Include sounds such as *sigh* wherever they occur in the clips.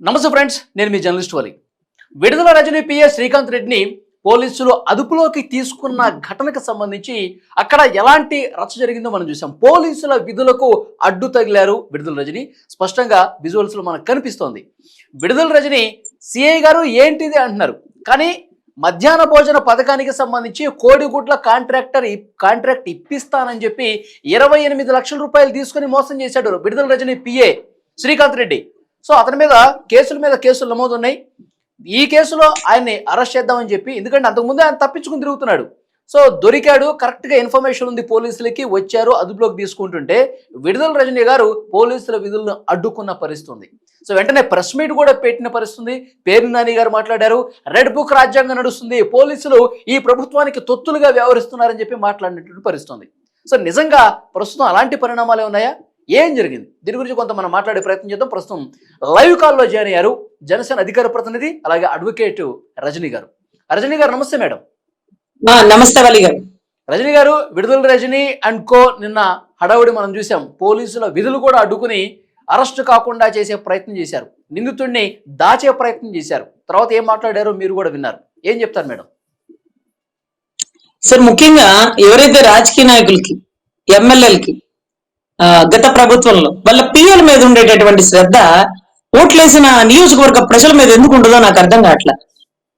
నమస్తే ఫ్రెండ్స్ నేను మీ జర్నలిస్ట్ వలి. విడుదల రజనీ పిఎస్ శ్రీకాంత్ రెడ్డిని పోలీసులు అదుపులోకి తీసుకున్న ఘటనకు సంబంధించి అక్కడ ఎలాంటి రచ్చ జరిగిందో మనం చూసాం పోలీసుల విధులకు అడ్డు తగిలారు విడుదల రజని. స్పష్టంగా విజువల్స్లో మనకు కనిపిస్తోంది. విడుదల రజని సిఐ గారు ఏంటిది అంటున్నారు. కానీ మధ్యాహ్న భోజన పథకానికి సంబంధించి కోడిగుడ్ల కాంట్రాక్టర్ కాంట్రాక్ట్ ఇప్పిస్తానని చెప్పి ఇరవై ఎనిమిది లక్షల రూపాయలు తీసుకుని మోసం చేశాడు విడుదల రజని పిఏ శ్రీకాంత్ రెడ్డి. సో అతని మీద కేసుల మీద కేసులు నమోదున్నాయి. ఈ కేసులో ఆయన్ని అరెస్ట్ చేద్దామని చెప్పి ఎందుకంటే అంతకుముందే ఆయన తప్పించుకుని తిరుగుతున్నాడు. సో దొరికాడు కరెక్ట్గా ఇన్ఫర్మేషన్ ఉంది పోలీసులకి వచ్చారు అదుపులోకి తీసుకుంటుంటే విడుదల రజనీ గారు పోలీసుల విధులను అడ్డుకున్న పరిస్థితుంది. సో వెంటనే ప్రెస్ మీట్ కూడా పెట్టిన పరిస్థితుంది. పేరు నాని గారు మాట్లాడారు. రెడ్ బుక్ రాజ్యాంగం నడుస్తుంది. పోలీసులు ఈ ప్రభుత్వానికి తొత్తులుగా వ్యవహరిస్తున్నారని చెప్పి మాట్లాడినటువంటి పరిస్థితుంది. సో నిజంగా ప్రస్తుతం అలాంటి పరిణామాలే ఉన్నాయా? ఏం జరిగింది? దీని గురించి కొంత మనం మాట్లాడే ప్రయత్నం చేద్దాం. ప్రస్తుతం లైవ్ కాల్లో జాయిన్ అయ్యారు జనసేన అధికార ప్రతినిధి అలాగే అడ్వకేట్ రజనీ గారు. రజనీ గారు నమస్తే మేడం. నమస్తే వలి గారు. రజనీ గారు విడుదల రజనీ అండ్ కో నిన్న హడావుడి మనం చూసాం. పోలీసుల విధులు కూడా అడ్డుకుని అరెస్ట్ కాకుండా చేసే ప్రయత్నం చేశారు. నిందితుడిని దాచే ప్రయత్నం చేశారు. తర్వాత ఏం మాట్లాడారో మీరు కూడా విన్నారు. ఏం చెప్తారు మేడం? సార్ ముఖ్యంగా ఎవరైతే రాజకీయ నాయకులకి ఎమ్మెల్యేలకి గత ప్రభుత్వంలో. వాళ్ళ పిఎల్ మీద ఉండేటటువంటి శ్రద్ధ ఓట్లేసిన నియోజకవర్గ ప్రజల మీద ఎందుకు ఉండదో నాకు అర్థం కావట్లా.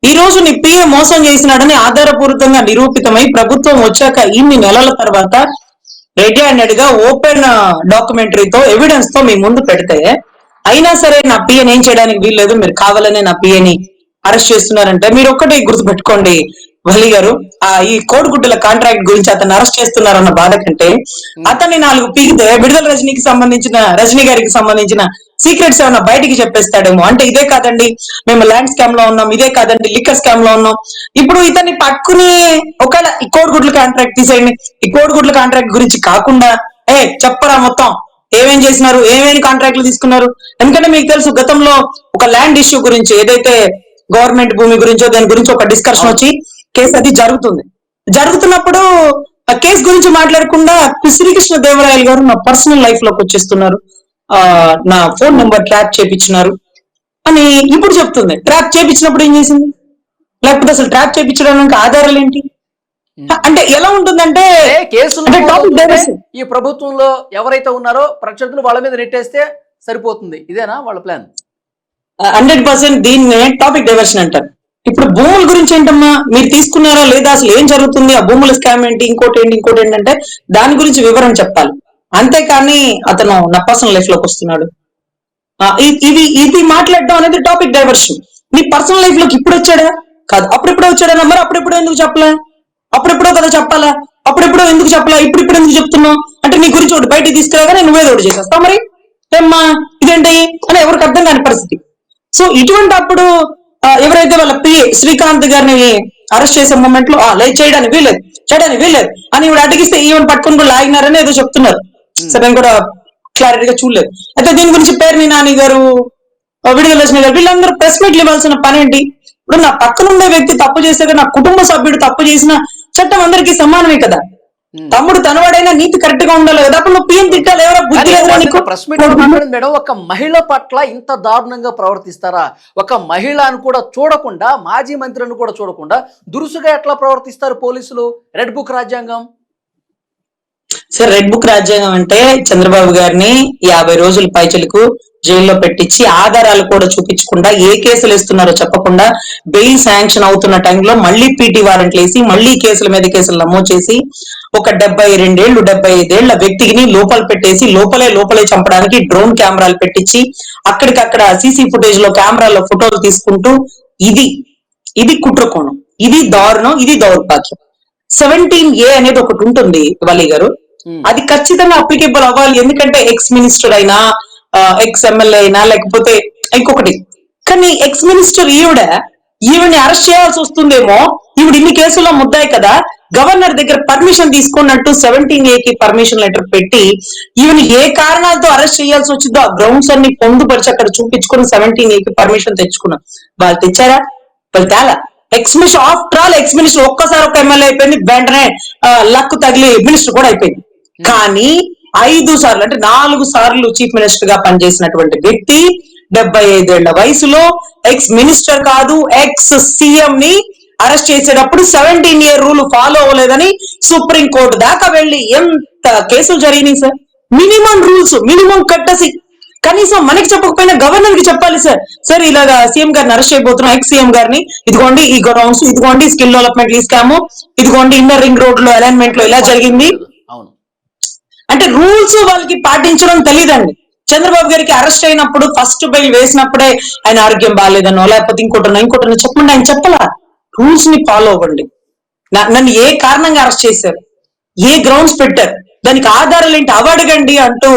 ఈ రోజు నీ పిఏ మోసం చేసినాడని ఆధారపూరితంగా నిరూపితమై ప్రభుత్వం వచ్చాక ఇన్ని నెలల తర్వాత రెడీ హ్యాండెడ్గా ఓపెన్ డాక్యుమెంటరీతో ఎవిడెన్స్తో మీ ముందు పెడితే అయినా సరే నా పిఏని ఏం చేయడానికి వీల్లేదు మీరు కావాలనే నా పిఎని అరెస్ట్ చేస్తున్నారంటే మీరు ఒక్కటి గుర్తుపెట్టుకోండి. వలి గారు ఆ ఈ కోడిగుడ్డుల కాంట్రాక్ట్ గురించి అతను అరెస్ట్ చేస్తున్నారన్న బాధ కంటే అతన్ని నాలుగు పీకితే విడుదల రజనీకి సంబంధించిన రజనీ గారికి సంబంధించిన సీక్రెట్స్ ఏమైనా బయటికి చెప్పేస్తాడేమో. అంటే ఇదే కాదండి మేము ల్యాండ్ స్కామ్లో ఉన్నాం ఇదే కాదండి లిక్కర్ స్కామ్లో ఉన్నాం. ఇప్పుడు ఇతన్ని పట్టుకుని ఒకవేళ ఈ కోడిగుడ్ల కాంట్రాక్ట్ తీసేయండి. ఈ కోడిగుడ్ల కాంట్రాక్ట్ గురించి కాకుండా ఏ చెప్పరా మొత్తం? ఏమేం చేసినారు? ఏమేమి కాంట్రాక్ట్లు తీసుకున్నారు? ఎందుకంటే మీకు తెలుసు గతంలో ఒక ల్యాండ్ ఇష్యూ గురించి ఏదైతే గవర్నమెంట్ భూమి గురించో దాని గురించి ఒక డిస్కషన్ వచ్చి కేసు అది జరుగుతుంది. జరుగుతున్నప్పుడు ఆ కేసు గురించి మాట్లాడకుండా శ్రీకృష్ణ దేవరాయలు గారు నా పర్సనల్ లైఫ్లోకి వచ్చేస్తున్నారు. ఆ నా ఫోన్ నెంబర్ ట్రాక్ చేపించినారు. అని ఇప్పుడు చెప్తుంది. ట్రాక్ చేపించినప్పుడు ఏం చేసింది? లేకపోతే అసలు ట్రాక్ చేపించడానికి ఆధారాలు ఏంటి? అంటే ఎలా ఉంటుందంటే ఈ ప్రభుత్వంలో ఎవరైతే ఉన్నారో ప్రత్యర్థులు వాళ్ళ మీద నెట్టేస్తే సరిపోతుంది. ఇదేనా వాళ్ళ ప్లాన్? హండ్రెడ్ పర్సెంట్ దీన్నే టాపిక్ డైవర్షన్ అంటారు. ఇప్పుడు భూముల గురించి ఏంటమ్మా? మీరు తీసుకున్నారా లేదా? అసలు ఏం జరుగుతుంది? ఆ భూముల స్కామ్ ఏంటి? ఇంకోటి ఏంటి? ఇంకోటి ఏంటంటే దాని గురించి వివరం చెప్పాలి. అంతేకాని అతను నా పర్సనల్ లైఫ్లోకి వస్తున్నాడు. ఇది ఇది మాట్లాడడం అనేది టాపిక్ డైవర్షన్. నీ పర్సనల్ లైఫ్లోకి ఇప్పుడు వచ్చాడా? కాదు అప్పుడెప్పుడో వచ్చాడా మరి అప్పుడెప్పుడో ఎందుకు చెప్పలే? అప్పుడెప్పుడో కదా చెప్పాలా? అప్పుడెప్పుడో ఎందుకు చెప్పలా? ఇప్పుడు ఇప్పుడు ఎందుకు చెప్తున్నావు? అంటే నీ గురించి ఒకటి బయటికి తీసుకురాగానే నువ్వేదో ఒకటి చేసేస్తావు మరి? ఏమ్మా? ఇదేంటి? అని ఎవరికి అర్థం కాని పరిస్థితి. సో ఇటువంటి అప్పుడు ఎవరైతే వాళ్ళ పిఏ శ్రీకాంత్ గారిని అరెస్ట్ చేసే మూమెంట్లో లేదు చేయడానికి వీలేదు చేయడానికి వీలేదు అని ఇవి అడిగిస్తే ఈవెన్ పట్టుకొని కూడా లాగినారని ఏదో చెప్తున్నారు. సరే నేను కూడా క్లారిటీగా చూడలేదు. అయితే దీని గురించి పేరుని నాని గారు విడుదల రజనీ గారు వీళ్ళందరూ ప్రెస్ మీట్లు ఇవ్వాల్సిన పని ఏంటి? ఇప్పుడు నా పక్కన ఉండే వ్యక్తి తప్పు చేస్తే నా కుటుంబ సభ్యుడు తప్పు చేసిన చట్టం అందరికీ సమానమే కదా. తమ్ముడు తనవాడైనా నీతి కరెక్ట్గా ఉండాలి కదా? అప్పుడు నువ్వు పిఎం తిట్టాలి ఎవరో? బుద్ధి మీట్ మాట్లాడింది మేడం ఒక మహిళ పట్ల ఇంత దారుణంగా ప్రవర్తిస్తారా? ఒక మహిళ అని కూడా చూడకుండా మాజీ మంత్రిని కూడా చూడకుండా దురుసుగా ఎట్లా ప్రవర్తిస్తారు పోలీసులు? రెడ్ బుక్ రాజ్యాంగం. సార్ రెడ్ బుక్ రాజ్యాంగం అంటే చంద్రబాబు గారిని యాభై రోజుల పైచలకు జైల్లో పెట్టించి ఆధారాలు కూడా చూపించకుండా ఏ కేసులు ఇస్తున్నారో చెప్పకుండా బెయిల్ శాంక్షన్ అవుతున్న టైంలో మళ్ళీ పీటీ వారెంట్లు వేసి మళ్ళీ కేసుల మీద కేసులు నమోదు చేసి ఒక డెబ్బై రెండేళ్ళు డెబ్బై ఐదేళ్ళ వ్యక్తిని లోపల పెట్టేసి లోపలే లోపలే చంపడానికి డ్రోన్ కెమెరాలు పెట్టించి అక్కడికక్కడ సీసీ ఫుటేజ్లో కెమెరాలో ఫోటోలు తీసుకుంటూ ఇది ఇది కుట్రకోణం. ఇది దారుణం ఇది దౌర్భాగ్యం. సెవెంటీన్ ఏ అనేది ఒకటి ఉంటుంది వల్లి గారు. Hmm. అది ఖచ్చితంగా అప్లికేబుల్ అవ్వాలి. ఎందుకంటే ఎక్స్ మినిస్టర్ అయినా ఎక్స్ ఎమ్మెల్యే అయినా లేకపోతే ఇంకొకటి. కానీ ఎక్స్ మినిస్టర్ ఈవిడ ఈవిని అరెస్ట్ చేయాల్సి వస్తుందేమో. ఈవిడ ఇన్ని కేసుల్లో ముద్దాయి కదా. గవర్నర్ దగ్గర పర్మిషన్ తీసుకున్నట్టు సెవెంటీన్ ఏ కి పర్మిషన్ లెటర్ పెట్టి ఈవెన్ ఏ కారణాలతో అరెస్ట్ చేయాల్సి వచ్చిందో ఆ గ్రౌండ్స్ అన్ని పొందుపరిచి అక్కడ చూపించుకుని సెవెంటీన్ ఏ కి పర్మిషన్ తెచ్చుకున్నాం. వాళ్ళు తెచ్చారా? వాళ్ళు తేలా. Ex minister after all ex minister ఒక్కసారి ఒక ఎమ్మెల్యే అయిపోయింది. వెంటనే లక్ తగిలి మినిస్టర్ కూడా అయిపోయింది. కానీ ఐదు సార్లు అంటే నాలుగు సార్లు చీఫ్ మినిస్టర్గా పనిచేసినటువంటి వ్యక్తి డెబ్బై ఐదేళ్ళ వయసులో ఎక్స్ మినిస్టర్ కాదు ఎక్స్ సీఎం ని అరెస్ట్ చేసేటప్పుడు సెవెంటీన్ ఇయర్ రూల్ ఫాలో అవ్వలేదని సుప్రీం కోర్టు దాకా వెళ్ళి ఎంత కేసులు జరిగినాయి సార్? మినిమం రూల్స్ మినిమం కట్టసి కనీసం మనకి చెప్పకపోయినా గవర్నర్కి చెప్పాలి సార్. సార్ ఇలాగా సీఎం గారిని అరెస్ట్ చేయబోతున్నాం ఎక్స్ సీఎం గారిని. ఇదిగోండి ఈ గ్రౌండ్స్ ఇదిగోండి స్కిల్ డెవలప్మెంట్ ఈ స్కామ్ ఇదిగోండి ఇన్నర్ రింగ్ రోడ్లో అలైన్మెంట్లో ఇలా జరిగింది. అంటే రూల్స్ వాళ్ళకి పాటించడం తెలియదండి చంద్రబాబు గారికి అరెస్ట్ అయినప్పుడు ఫస్ట్ బెయిల్ వేసినప్పుడే ఆయన ఆరోగ్యం బాగాలేదనో లేకపోతే ఇంకోటనో ఇంకోటనో చెప్పండి ఆయన చెప్పలా. రూల్స్ని ఫాలో అవ్వండి. నన్ను ఏ కారణంగా అరెస్ట్ చేశారు? ఏ గ్రౌండ్స్ పెట్టారు? దానికి ఆధారాలు ఏంటి? అవడగండి అంటూ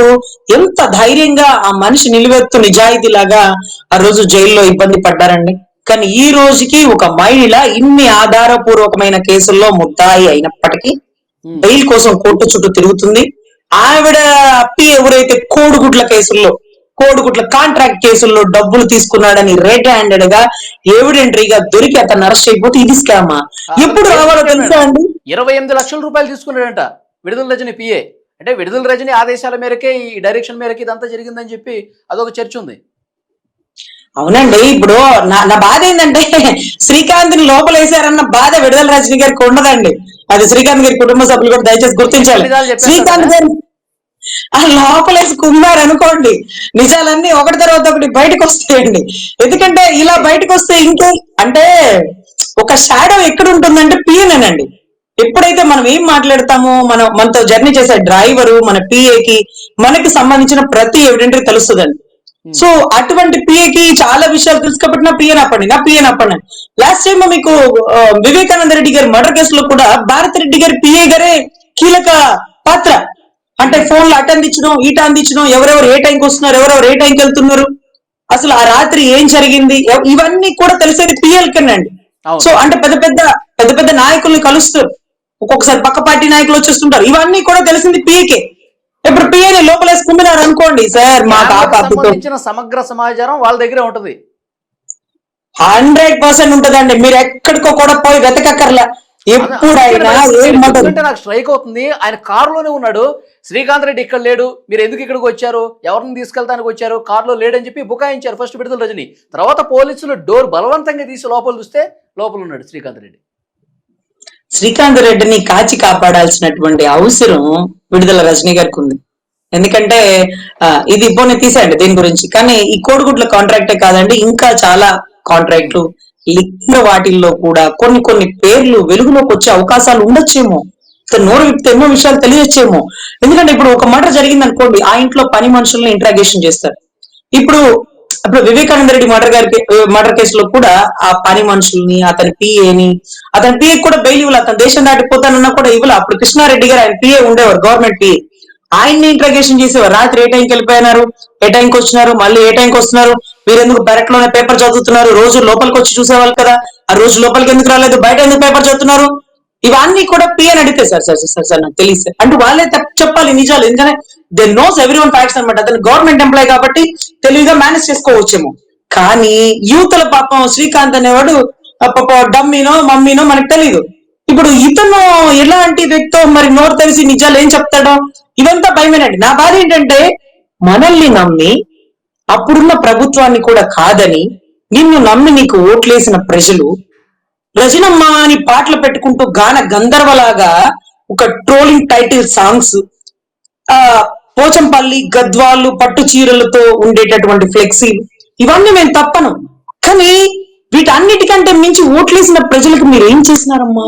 ఎంత ధైర్యంగా ఆ మనిషి నిలువెత్తు నిజాయితీలాగా ఆ రోజు జైల్లో ఇబ్బంది పడ్డారండి. కానీ ఈ రోజుకి ఒక మహిళ ఇన్ని ఆధారపూర్వకమైన కేసుల్లో ముద్దాయి అయినప్పటికీ. బెయిల్ కోసం కోర్టు చుట్టూ తిరుగుతుంది. ఆవిడ అప్పి ఎవరైతే కోడిగుడ్ల కేసుల్లో కోడిగుడ్ల కాంట్రాక్ట్ కేసుల్లో డబ్బులు తీసుకున్నాడని రెడ్ హ్యాండెడ్గా ఎవిడెంటరీగా దొరికి అతను అరెస్ట్ అయిపోతే ఇది స్కామా ఎప్పుడు రావాలో తెలుసా అండి? ఇరవై ఎనిమిది లక్షల రూపాయలు తీసుకున్నాడంట విడుదల రజని పిఏ అంటే విడుదల రజని ఆదేశాల మేరకే ఈ డైరెక్షన్ మేరకే ఇదంతా జరిగిందని చెప్పి అదొక చర్చ ఉంది. అవునండి ఇప్పుడు నా నా బాధ ఏంటంటే *laughs* శ్రీకాంత్ని లోపలేశారన్న బాధ విడుదల రజనీ గారికి ఉండదండి. అది శ్రీకాంత్ గారి కుటుంబ సభ్యులు కూడా దయచేసి గుర్తించాలి? శ్రీకాంత్ గారు ఆ లోపలేసి కుమ్మారు అనుకోండి. నిజాలన్నీ ఒకటి తర్వాత ఒకటి బయటకు వస్తాయండి. ఎందుకంటే ఇలా బయటకు వస్తే ఇంకే అంటే ఒక షాడో ఎక్కడ ఉంటుందంటే పిఎన్ అండి ఎప్పుడైతే మనం ఏం మాట్లాడతామో మనం మనతో జర్నీ చేసే డ్రైవరు మన పిఏకి మనకి సంబంధించిన ప్రతి ఎవిడెంటరీ తెలుస్తుందండి. సో అటువంటి పిఏకి చాలా విషయాలు తెలుసు కాబట్టి నా పిఎన్ అప్పండి నా పిఎన్ అప్పండి లాస్ట్ టైం మీకు వివేకానంద రెడ్డి గారి మర్డర్ కేసులో కూడా భారత్ రెడ్డి గారి పిఏ గారే కీలక పాత్ర. అంటే ఫోన్లు అటు అందించడం ఇటు అందించడం ఎవరెవరు ఏ టైంకి వస్తున్నారు ఎవరెవరు ఏ టైంకి వెళ్తున్నారు అసలు ఆ రాత్రి ఏం జరిగింది ఇవన్నీ కూడా తెలిసేది పిఎల్ కనండి అవును. సో అంటే పెద్ద పెద్ద పెద్ద పెద్ద నాయకుల్ని కలుస్తారు ఒక్కొక్కసారి పక్క పార్టీ నాయకులు వచ్చేస్తుంటారు ఇవన్నీ కూడా తెలిసింది పిఏకే ఇప్పుడు పిఏని లోపలేసుకుంటున్నారు అనుకోండి సార్ మా సంబంధించిన సమగ్ర సమాచారం వాళ్ళ దగ్గరే ఉంటది. హండ్రెడ్ పర్సెంట్ ఉంటదండి. మీరు ఎక్కడికో కూడా పోయి వెతకక్కర్లా. ఎప్పుడైనా నాకు స్ట్రైక్ అవుతుంది. ఆయన కారులోనే ఉన్నాడు. శ్రీకాంత్ రెడ్డి ఇక్కడ లేడు. మీరు ఎందుకు ఇక్కడికి వచ్చారు? ఎవరిని తీసుకెళ్తానికి వచ్చారు? కారులో లేడని చెప్పి బుకాయించారు ఫస్ట్ విడుదల రజని. తర్వాత పోలీసులు డోర్ బలవంతంగా తీసి లోపల చూస్తే లోపల ఉన్నాడు శ్రీకాంత్ రెడ్డి. శ్రీకాంత్ రెడ్డిని కాచి కాపాడాల్సినటువంటి అవసరం విడుదల రజనీ గారికి ఉంది. ఎందుకంటే ఇది పోనీ తీసేయండి దీని గురించి. కానీ ఈ కోడిగుడ్ల కాంట్రాక్టే కాదండి ఇంకా చాలా కాంట్రాక్ట్లు లిఖిత వాటిల్లో కూడా కొన్ని కొన్ని పేర్లు వెలుగులోకి వచ్చే అవకాశాలు ఉండొచ్చేమో. నోరు విప్తే ఎన్నో విషయాలు తెలియచ్చేమో. ఎందుకంటే ఇప్పుడు ఒక మర్డర్ జరిగింది అనుకోండి ఆ ఇంట్లో పని మనుషుల్ని ఇంట్రాగేషన్ చేస్తారు. ఇప్పుడు అప్పుడు వివేకానంద రెడ్డి మర్డర్ గారి మర్డర్ కేసులో కూడా ఆ పని మనుషుల్ని అతని పిఏని అతని పిఏ కూడా బెయిల్ ఇవ్వాలి అతను దేశం దాటిపోతానన్నా కూడా ఇవ్వాలి. అప్పుడు కృష్ణారెడ్డి గారు ఆయన పిఏ ఉండేవారు గవర్నమెంట్ పిఏ ఆయన్ని ఇంట్రగేషన్ చేసేవారు. రాత్రి ఏ టైంకి వెళ్ళిపోయినారు? ఏ టైంకి వచ్చినారు? మళ్ళీ ఏ టైంకి వస్తున్నారు? మీరు ఎందుకు బెరట్లోనే పేపర్ చదువుతున్నారు? రోజు లోపలికి వచ్చి చూసేవాళ్ళు కదా. ఆ రోజు లోపలికి ఎందుకు రాలేదు? బయట ఎందుకు పేపర్ చదువుతున్నారు? ఇవన్నీ కూడా పిఎన్ అడిగితే సార్ సార్ సార్ సార్ నాకు తెలియదు సార్. అంటే వాళ్ళే చెప్పాలి నిజాలు. ఎందుకంటే they knows every one facts అనమాట. అతను గవర్నమెంట్ ఎంప్లాయ్ కాబట్టి తెలివిగా మేనేజ్ చేసుకోవచ్చేమో. కానీ యూతల పాపం శ్రీకాంత్ అనేవాడు ఆ పాప డమ్మీనో మమ్మీనో మనకు తెలియదు ఇప్పుడు ఇతను ఎలాంటి వ్యక్తో మరి నోరు తెలిసి నిజాలు ఏం చెప్తాడో ఇవంతా భయమేనండి. నా బాధ ఏంటంటే మనల్ని నమ్మి అప్పుడున్న ప్రభుత్వాన్ని కూడా కాదని నిన్ను నమ్మి నీకు ఓట్లేసిన ప్రజలు రజనమ్మ అని పాటలు పెట్టుకుంటూ గాన గంధర్వలాగా ఒక ట్రోలింగ్ టైటిల్ సాంగ్స్ ఆ పోచంపల్లి గద్వాలు పట్టు చీరలతో ఉండేటటువంటి ఫ్లెక్సీ ఇవన్నీ మేము తప్పను. కానీ వీటన్నిటికంటే మించి ఓట్లేసిన ప్రజలకు మీరు ఏం చేసినారమ్మా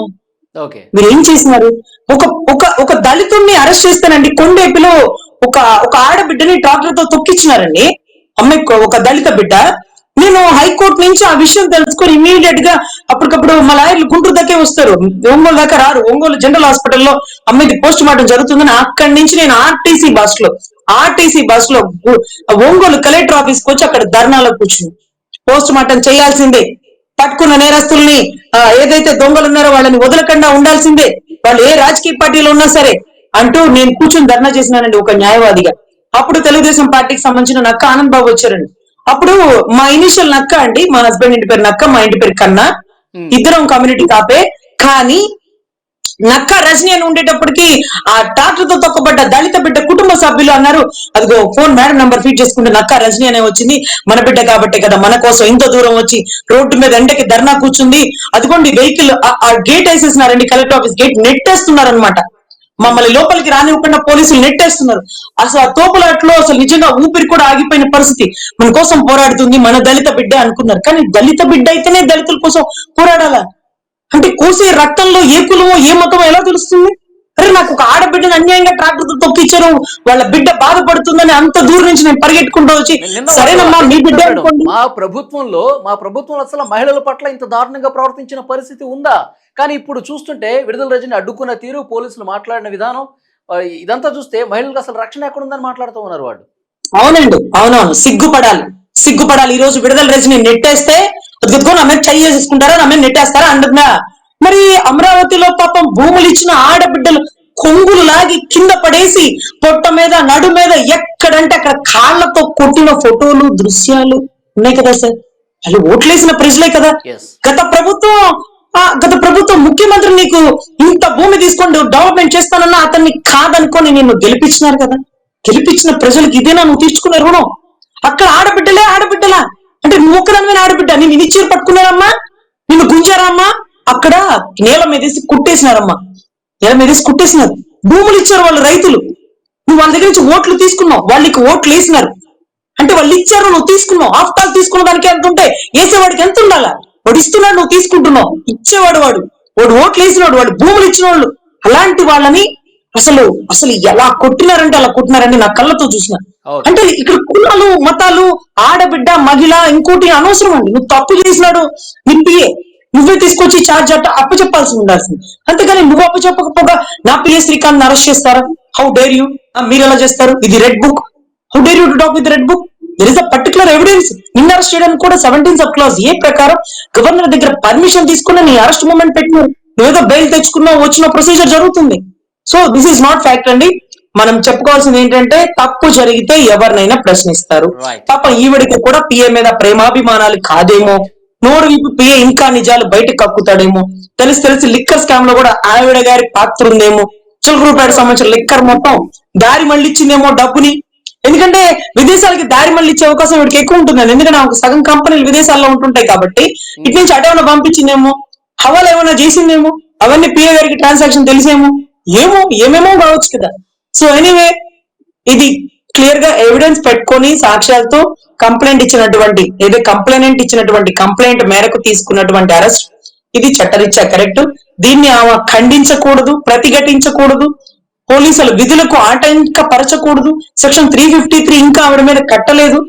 మీరు ఏం చేసినారు? ఒక ఒక ఒక దళితుడిని అరెస్ట్ చేస్తానండి. కొండేపిలో ఒక ఒక ఆడబిడ్డని ట్రాక్టర్తో తొక్కిచ్చినారండి అమ్మాయి ఒక దళిత బిడ్డ. నేను హైకోర్టు నుంచి ఆ విషయం తెలుసుకొని ఇమీడియట్గా అప్పటికప్పుడు మా లాయర్లు గుంటూరు దాకే వస్తారు. ఒంగోలు దాకా రారు. ఒంగోలు జనరల్ హాస్పిటల్లో అమ్మాయికి పోస్ట్ మార్టం జరుగుతుందని అక్కడి నుంచి నేను ఆర్టీసీ బస్లో ఆర్టీసీ బస్లో ఒంగోలు కలెక్టర్ ఆఫీస్కి వచ్చి అక్కడ ధర్నాలో కూర్చుని పోస్ట్ మార్టం చేయాల్సిందే. పట్టుకున్న నేరస్తుల్ని ఏదైతే దొంగలు ఉన్నారో వాళ్ళని వదలకుండా ఉండాల్సిందే. వాళ్ళు ఏ రాజకీయ పార్టీలో ఉన్నా సరే అంటూ నేను కూర్చొని ధర్నా చేసినానండి ఒక న్యాయవాదిగా. అప్పుడు తెలుగుదేశం పార్టీకి సంబంధించిన నక్క ఆనంద్ బాబు వచ్చారండి. అప్పుడు మా ఇనిషియల్ నక్క అండి మా హస్బెండ్ ఇంటి పేరు నక్క మా ఇంటి పేరు కన్నా. ఇద్దరం కమ్యూనిటీ కాపే. కానీ నక్క రజనీ అని ఉండేటప్పటికి ఆ ట్రాక్టర్తో తొక్కబడ్డ దళిత బిడ్డ కుటుంబ సభ్యులు అన్నారు అదిగో ఫోన్ మేడం నంబర్ ఫీడ్ చేసుకుంటే నక్క రజనీ అనే వచ్చింది. మన బిడ్డ కాబట్టే కదా మన కోసం ఇంత దూరం వచ్చి రోడ్డు మీద ఎండకి ధర్నా కూర్చుంది. అదిగోండి వెహికల్ ఆ గేట్ వేసేసినారండి కలెక్టర్ ఆఫీస్ గేట్ నెట్టేస్తున్నారు అనమాట మమ్మల్ని లోపలికి రానివ్వకుండా పోలీసులు నెట్టేస్తున్నారు. అసలు ఆ తోపులాట్లో అసలు నిజంగా ఊపిరి కూడా ఆగిపోయిన పరిస్థితి మన కోసం పోరాడుతుంది మన దళిత బిడ్డ అనుకున్నారు. కానీ దళిత బిడ్డ అయితేనే దళితుల కోసం పోరాడాలా? అంటే కోసే రక్తంలో ఏ కులమో ఏ మతమో ఎలా తెలుస్తుంది? అరే నాకు ఒక ఆడబిడ్డను అన్యాయంగా ట్రాక్టర్ తొక్కిచ్చారు. వాళ్ళ బిడ్డ బాధపడుతుందని అంత దూరం నుంచి నేను పరిగెట్టుకుంటూ వచ్చి సరేనమ్మా మీ బిడ్డ మా ప్రభుత్వంలో మా ప్రభుత్వంలో అసలు మహిళల పట్ల ఇంత దారుణంగా ప్రవర్తించిన పరిస్థితి ఉందా? కానీ ఇప్పుడు చూస్తుంటే విడుదల రజని అడ్డుకున్న తీరు పోలీసులు మాట్లాడిన విధానం ఇదంతా చూస్తే మహిళలకు అసలు రక్షణ ఎక్కడ ఉందని మాట్లాడుతూ ఉన్నారు వాడు అవునండి అవునవును సిగ్గుపడాలి. సిగ్గుపడాలి. ఈ రోజు విడుదల రజని నెట్టేస్తే అదిగో నా మీద చెయ్యి చేసుకుంటారా నా మీద నెట్టేస్తారా? అంటున్నా. మరి అమరావతిలో పాపం భూములు ఇచ్చిన ఆడబిడ్డలు కొంగులు లాగి కింద పడేసి పొట్ట మీద నడు మీద ఎక్కడంటే అక్కడ కాళ్ళతో కొట్టిన ఫోటోలు దృశ్యాలు ఉన్నాయి కదా సార్? వాళ్ళు ఓట్లేసిన ప్రజలే కదా. గత ప్రభుత్వం గత ప్రభుత్వం ముఖ్యమంత్రి నీకు ఇంత భూమి తీసుకొని డెవలప్మెంట్ చేస్తానన్నా అతన్ని కాదనుకొని నిన్ను గెలిపించినారు కదా. గెలిపించిన ప్రజలకు ఇదేనా నువ్వు తీర్చుకునే రుణం? అక్కడ ఆడబిడ్డలే ఆడబిడ్డలా. అంటే నువ్వు ఒక్కదానివైన ఆడబిడ్డ నేను ఇనిచ్చీరు పట్టుకున్నారమ్మా? నిన్ను గుంజారమ్మా? అక్కడ నేల మీద వేసి కుట్టేసినారమ్మా. నేల మీద వేసి కుట్టేసినారు. భూములు ఇచ్చారు వాళ్ళు రైతులు. నువ్వు వాళ్ళ దగ్గర నుంచి ఓట్లు తీసుకున్నావు. వాళ్ళకి ఓట్లు వేసినారు. అంటే వాళ్ళు ఇచ్చారు నువ్వు తీసుకున్నావు. ఆఫ్టాల్ తీసుకున్న దానికి ఎంత ఉంటే వేసేవాడికి ఎంత ఉండాలా? వాడు ఇస్తున్నాడు నువ్వు తీసుకుంటున్నావు. ఇచ్చేవాడు వాడు. వాడు ఓట్లు వేసినవాడు వాడు భూములు ఇచ్చిన వాళ్ళు అలాంటి వాళ్ళని అసలు అసలు ఎలా కొట్టినారంటే అలా కొట్టినారని నా కళ్ళతో చూసిన. అంటే ఇక్కడ కులాలు మతాలు ఆడబిడ్డ మహిళ ఇంకోటి అనవసరం అండి. నువ్వు తప్పు చేసినాడు నింపియే నువ్వే తీసుకొచ్చి చార్జ్ అట్ట అప్పచెప్పాల్సి ఉండాల్సింది. అంతేగాని నువ్వు అప్పచెప్పకపోగా నా పిఏ శ్రీకాంత్ అరెస్ట్ చేస్తారా? హౌ డేర్ యూ మీరు ఎలా చేస్తారు? ఇది red book how dare you to talk with red book there is a particular evidence నిన్న అరెస్ట్ చేయడానికి కూడా సెవెంటీన్ సబ్ క్లాస్ ఏ ప్రకారం గవర్నర్ దగ్గర పర్మిషన్ తీసుకుని నీ అరెస్ట్ మూమెంట్ పెట్టినారు నువ్వేదో బెయిల్ తెచ్చుకున్నావు వచ్చిన ప్రొసీజర్ జరుగుతుంది. So this is not fact అండి. మనం చెప్పుకోవాల్సింది ఏంటంటే తప్పు జరిగితే ఎవరినైనా ప్రశ్నిస్తారు. పాపం ఈవిడికి కూడా పిఏ మీద ప్రేమాభిమానాలు కాదేమో. నోరు విప్పి పిఏ ఇంకా నిజాలు బయటకు కక్కుతాడేమో. తెలిసి తెలిసి లిక్కర్ స్కామ్లో కూడా ఆవిడ గారి పాత్ర ఉందేమో. చిలకరూపేట సంబంధించిన లిక్కర్ మొత్తం దారి మళ్ళిచ్చిందేమో డబ్బుని. ఎందుకంటే విదేశాలకి దారి మళ్ళీ ఇచ్చే అవకాశం వీడికి ఎక్కువ ఉంటుందని. ఎందుకంటే ఒక సగం కంపెనీలు విదేశాల్లో ఉంటుంటాయి కాబట్టి ఇటు నుంచి అటేమన్నా పంపించిందేమో. హవాలు ఏమైనా చేసిందేమో. అవన్నీ పిఏ గారికి ట్రాన్సాక్షన్ తెలిసేమో. ఏమో ఏమేమో కావచ్చు కదా. సో ఎనీవే ఇది క్లియర్గా ఎవిడెన్స్ పెట్టుకొని సాక్ష్యాలతో కంప్లైంట్ ఇచ్చినటువంటి ఏదో కంప్లైంట్ ఇచ్చినటువంటి కంప్లైంట్ మేరకు తీసుకున్నటువంటి అరెస్ట్ ఇది చట్టరీత్యా కరెక్ట్ దీన్ని ఆమె ఖండించకూడదు ప్రతిఘటించకూడదు పోలీసులు విధులకు ఆటంకపరచకూడదు. సెక్షన్ త్రీ ఫిఫ్టీ త్రీ ఇంకా ఆవిడ మీద కట్టలేదు.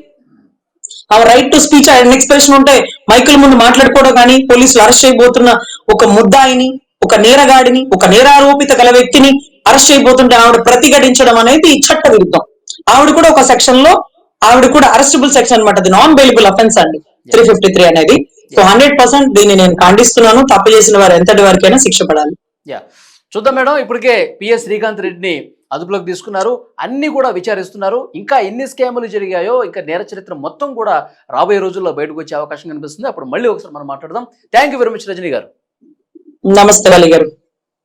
ఆ right to speech and expression ఉంటే మైకుల ముందు మాట్లాడుకోవడం కానీ పోలీసులు అరెస్ట్ చేయబోతున్న ఒక ముద్దాయిని ఒక నేరగాడిని ఒక నేరారోపిత గల వ్యక్తిని అరెస్ట్ చేయబోతుంటే ఆవిడ ప్రతిఘటించడం అనేది చట్ట విరుద్ధం ఆవిడ కూడా ఒక సెక్షన్లో ఆవిడ కూడా అరెస్టబుల్ సెక్షన్ అన్నమాట. అది నాన్ బెయిలబుల్ అఫెన్స్ అండి. త్రీ ఫిఫ్టీ త్రీ అనేది. సో హండ్రెడ్ పర్సెంట్ దీన్ని నేను ఖండిస్తున్నాను. తప్పు చేసిన వారు ఎంతటి వరకైనా శిక్ష పడాలి. యా చూద్దాం మేడం ఇప్పటికే పిఎస్ శ్రీకాంత్ రెడ్డిని అదుపులోకి తీసుకున్నారు. అన్ని కూడా విచారిస్తున్నారు. ఇంకా ఎన్ని స్కాములు జరిగాయో ఇంకా నేర చరిత్ర మొత్తం కూడా రాబోయే రోజుల్లో బయటకు వచ్చే అవకాశం కనిపిస్తుంది. అప్పుడు మళ్ళీ ఒకసారి మనం మాట్లాడదాం. Thank you very much Rajini గారు. నమస్తే వాలి గారు.